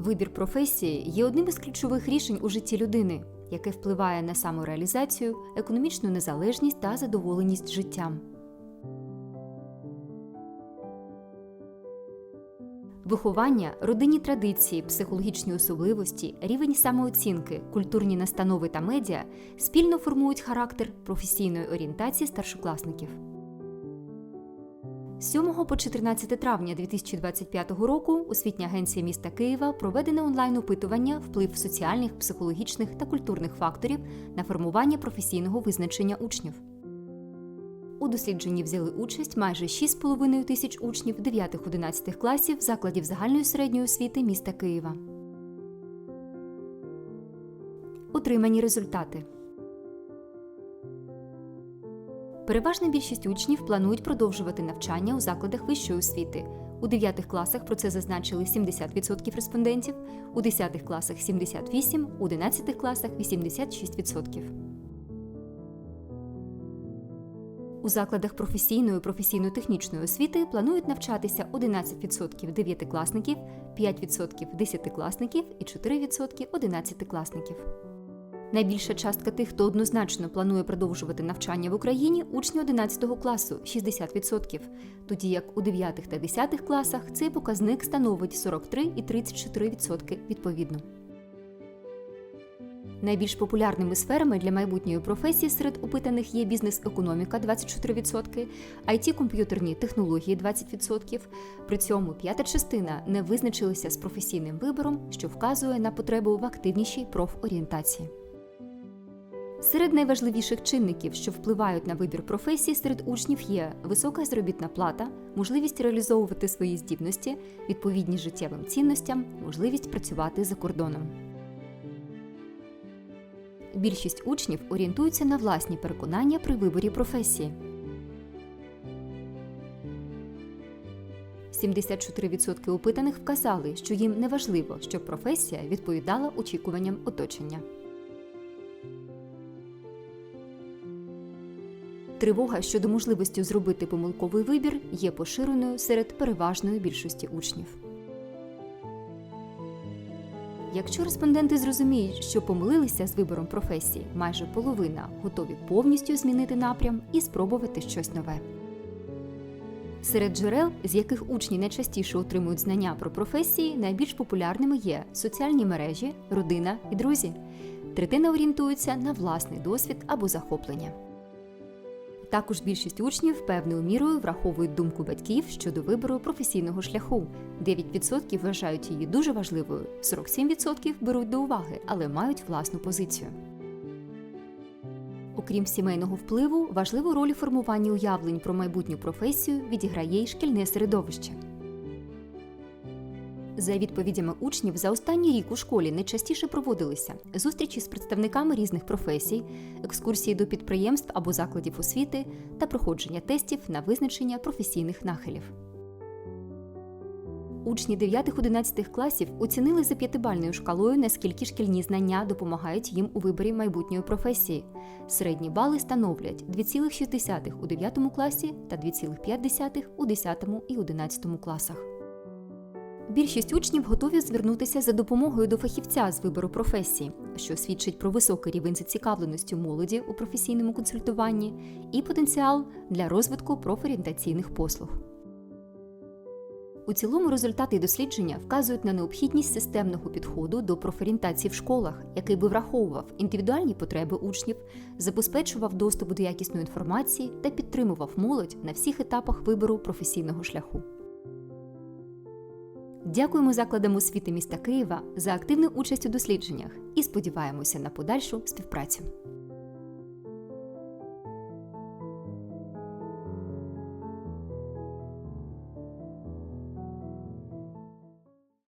Вибір професії є одним із ключових рішень у житті людини, яке впливає на самореалізацію, економічну незалежність та задоволеність життям. Виховання, родинні традиції, психологічні особливості, рівень самооцінки, культурні настанови та медіа спільно формують характер професійної орієнтації старшокласників. З 7 по 14 травня 2025 року освітня агенція міста Києва проведене онлайн-опитування вплив соціальних, психологічних та культурних факторів на формування професійного визначення учнів. У дослідженні взяли участь майже 6,5 тисяч учнів 9-11 класів закладів загальної середньої освіти міста Києва. Отримані результати. Переважна більшість учнів планують продовжувати навчання у закладах вищої освіти. У 9 класах про це зазначили 70% респондентів, у 10 класах 78%, у 11 класах 86%. У закладах професійної професійно-технічної освіти планують навчатися 11% дев'ятикласників, 5% десятикласників і 4% одинадцятикласників. Найбільша частка тих, хто однозначно планує продовжувати навчання в Україні, учні 11 класу 60%, тоді як у 9 та 10 класах цей показник становить 43 і 34% відповідно. Найбільш популярними сферами для майбутньої професії серед опитаних є бізнес-економіка 24%, it комп'ютерні технології 20%. При цьому п'ята частина не визначилася з професійним вибором, що вказує на потребу в активнішій профорієнтації. Серед найважливіших чинників, що впливають на вибір професії серед учнів, є висока заробітна плата, можливість реалізовувати свої здібності, відповідність життєвим цінностям, можливість працювати за кордоном. Більшість учнів орієнтуються на власні переконання при виборі професії. 74% опитаних вказали, що їм не важливо, щоб професія відповідала очікуванням оточення. Тривога щодо можливості зробити помилковий вибір є поширеною серед переважної більшості учнів. Якщо респонденти зрозуміють, що помилилися з вибором професії, майже половина готові повністю змінити напрям і спробувати щось нове. Серед джерел, з яких учні найчастіше отримують знання про професії, найбільш популярними є соціальні мережі, родина і друзі. Третина орієнтується на власний досвід або захоплення. Також більшість учнів певною мірою враховують думку батьків щодо вибору професійного шляху. 9% вважають її дуже важливою, 47% беруть до уваги, але мають власну позицію. Окрім сімейного впливу, важливу роль у формуванні уявлень про майбутню професію відіграє й шкільне середовище. За відповідями учнів, за останній рік у школі найчастіше проводилися зустрічі з представниками різних професій, екскурсії до підприємств або закладів освіти та проходження тестів на визначення професійних нахилів. Учні 9-11 класів оцінили за п'ятибальною шкалою, наскільки шкільні знання допомагають їм у виборі майбутньої професії. Середні бали становлять 2,6 у 9 класі та 2,5 у 10 і 11 класах. Більшість учнів готові звернутися за допомогою до фахівця з вибору професії, що свідчить про високий рівень зацікавленості молоді у професійному консультуванні і потенціал для розвитку профорієнтаційних послуг. У цілому результати дослідження вказують на необхідність системного підходу до профорієнтації в школах, який би враховував індивідуальні потреби учнів, забезпечував доступ до якісної інформації та підтримував молодь на всіх етапах вибору професійного шляху. Дякуємо закладам освіти міста Києва за активну участь у дослідженнях і сподіваємося на подальшу співпрацю.